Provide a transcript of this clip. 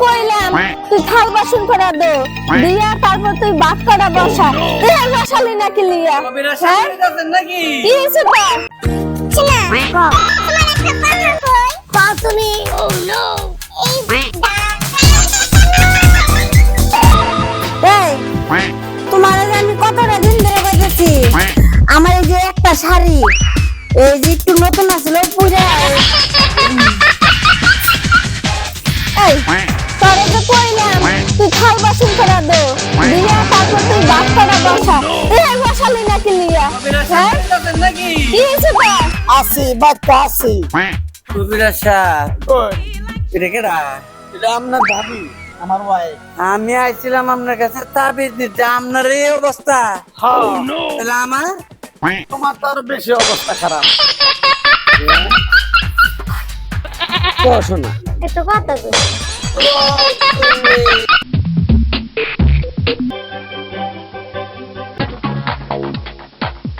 কইলাম তুই থাল বাসন করা দো। দিয়া তারপর তুই ভাত করা বসা। তুই আর বসালি নাকি লিয়া? হ্যাঁ? কি তুমি। তোমার আমি কতটা দিন ধরে বলতেছি আমার এই যে একটা শাড়ি এই যে একটু নতুন আসলো পুজা এই নাকি লিয়া? হ্যাঁ? নাকি কি হয়েছে তোর আসি বাচ্চা আসি। কবিরা সাহ। এটা কেডা? এটা আপনার ভাবি আমার ওয়াইফ আমি আইছিলাম আপনার কাছে তাবিজ নিতে আপনার এই অবস্থা। হ্যাঁ তাহলে আমার? তোমার তো আরও বেশি অবস্থা খারাপ। পড়াশোনা। একটু কথা কই তুমি